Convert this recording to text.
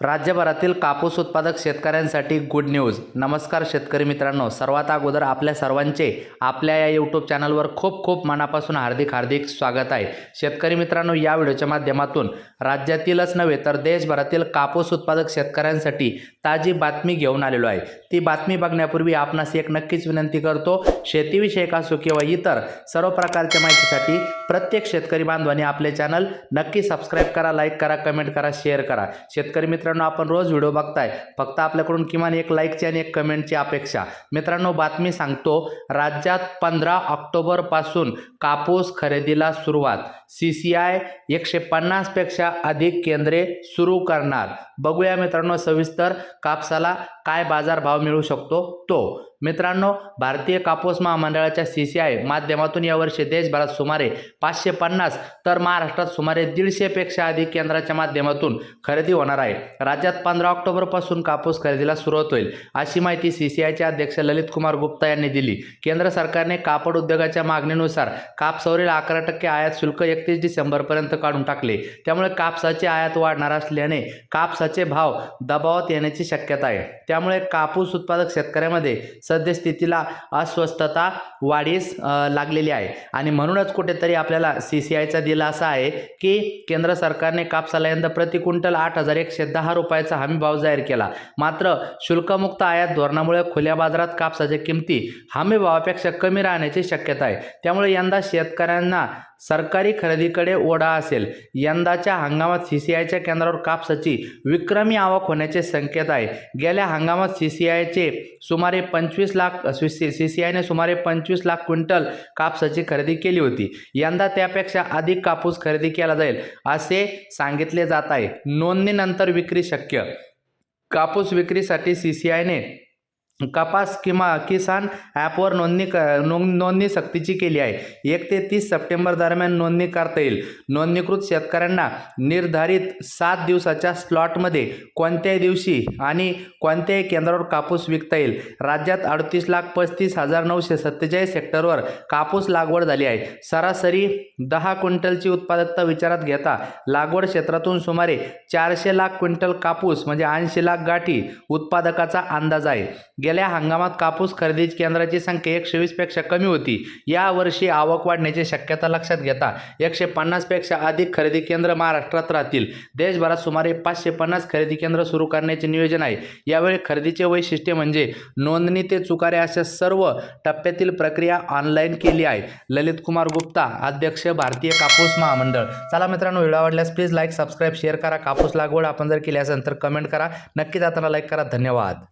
राज्यभरातील कापूस उत्पादक शेतकऱ्यांसाठी गुड न्यूज नमस्कार शेतकरी मित्रांनो. सर्वात अगोदर आपल्या सर्वांचे आपल्या या यूट्यूब चॅनलवर खूप खूप मनापासून हार्दिक हार्दिक स्वागत आहे. शेतकरी मित्रांनो या व्हिडिओच्या माध्यमातून राज्यातीलच नव्हे तर देशभरातील कापूस उत्पादक शेतकऱ्यांसाठी ताजी बातमी घेऊन आलेलो आहे. ती बातमी बघण्यापूर्वी आपणास एक नक्कीच विनंती करतो शेतीविषयक असो किंवा इतर सर्व प्रकारच्या माहितीसाठी प्रत्येक शेतकरी बांधवांनी आपले चॅनल नक्की सबस्क्राईब करा लाईक करा कमेंट करा शेअर करा. शेतकरी मित्र मित्रांनो आपण रोज व्हिडिओ बघताय. फक्त आपल्याकडून किमान एक लाईकची आणि एक कमेंटची अपेक्षा. मित्रांनो बातमी सांगतो. राज्यात पंधरा ऑक्टोबरपासून कापूस खरेदीला सुरुवात. सी सी आय एकशे पन्नासपेक्षा अधिक केंद्रे सुरू करणार. बघूया मित्रांनो सविस्तर कापसाला काय बाजारभाव मिळू शकतो? तो मित्रांनो भारतीय कापूस महामंडळाच्या सी सी आय माध्यमातून यावर्षी देशभरात सुमारे पाचशे पन्नास तर महाराष्ट्रात सुमारे दीडशेपेक्षा अधिक केंद्राच्या माध्यमातून खरेदी होणार आहे. राज्यात पंधरा ऑक्टोबरपासून कापूस खरेदीला सुरुवात होईल अशी माहिती सी सी आयचे अध्यक्ष ललित कुमार गुप्ता यांनी दिली. केंद्र सरकारने कापड उद्योगाच्या मागणीनुसार कापसावरील अकरा टक्के आयात शुल्क एकतीस डिसेंबरपर्यंत काढून टाकले. त्यामुळे कापसाची आयात वाढणार असल्याने कापसाचे भाव दबावात येण्याची शक्यता आहे. त्यामुळे कापूस उत्पादक शेतकऱ्यामध्ये सद्यस्थितीला अस्वस्थता वाढीस लागलेली आहे. आणि म्हणूनच कुठेतरी आपल्याला सी सी आयचा दिलासा आहे की केंद्र सरकारने कापसाला यंदा प्रति क्विंटल आठ हजार एकशे दहा रुपयाचा हमी भाव जाहीर केला. मात्र शुल्कमुक्त आयात धोरणामुळे खुल्या बाजारात कापसाच्या किमती हमी भावापेक्षा कमी राहण्याची शक्यता आहे. त्यामुळे यंदा शेतकऱ्यांना सरकारी खरेदीकडे ओढा असेल. यंदाच्या हंगामात सी सी आयच्या केंद्रावर कापसाची विक्रमी आवक होण्याचे संकेत आहे. गेल्या हंगामात सी सी आयचे सुमारे पंचवीस लाख सी सी आयने सुमारे पंचवीस लाख क्विंटल कापसाची खरेदी केली होती. यंदा त्यापेक्षा अधिक कापूस खरेदी केला जाईल असे सांगितले जात आहे. नोंदणीनंतर विक्री शक्य. कापूस विक्रीसाठी सी सी आयने कपास किंवा किसान ॲपवर नोंदणी क नोंद नोंदणी सक्तीची केली आहे. एक ते तीस सप्टेंबर दरम्यान नोंदणी करता येईल. नोंदणीकृत शेतकऱ्यांना निर्धारित सात दिवसाच्या स्लॉटमध्ये कोणत्याही दिवशी आणि कोणत्याही केंद्रावर कापूस विकता येईल. राज्यात अडतीस लाख पस्तीस हजार नऊशे सत्तेचाळीस हेक्टरवर कापूस लागवड झाली आहे. सरासरी दहा क्विंटलची उत्पादकता विचारात घेता लागवड क्षेत्रातून सुमारे चारशे लाख क्विंटल कापूस म्हणजे ऐंशी लाख गाठी उत्पादकाचा अंदाज आहे. गेल्या हंगामात कापूस खरेदी केंद्राची संख्या एकशे वीसपेक्षा कमी होती. यावर्षी आवक वाढण्याची शक्यता लक्षात घेता एकशे पन्नासपेक्षा अधिक खरेदी केंद्र महाराष्ट्रात राहतील. देशभरात सुमारे पाचशे पन्नास खरेदी केंद्र सुरू करण्याचे नियोजन आहे. यावेळी खरेदीचे वैशिष्ट्य म्हणजे नोंदणी ते चुकारे अशा सर्व टप्प्यातील प्रक्रिया ऑनलाईन केली आहे. ललित कुमार गुप्ता अध्यक्ष भारतीय कापूस महामंडळ. चला मित्रांनो व्हिडिओ आवडल्यास प्लीज लाईक सबस्क्राईब शेअर करा. कापूस लागवड आपण जर केली असेल तर कमेंट करा. नक्की आता लाईक करा. धन्यवाद.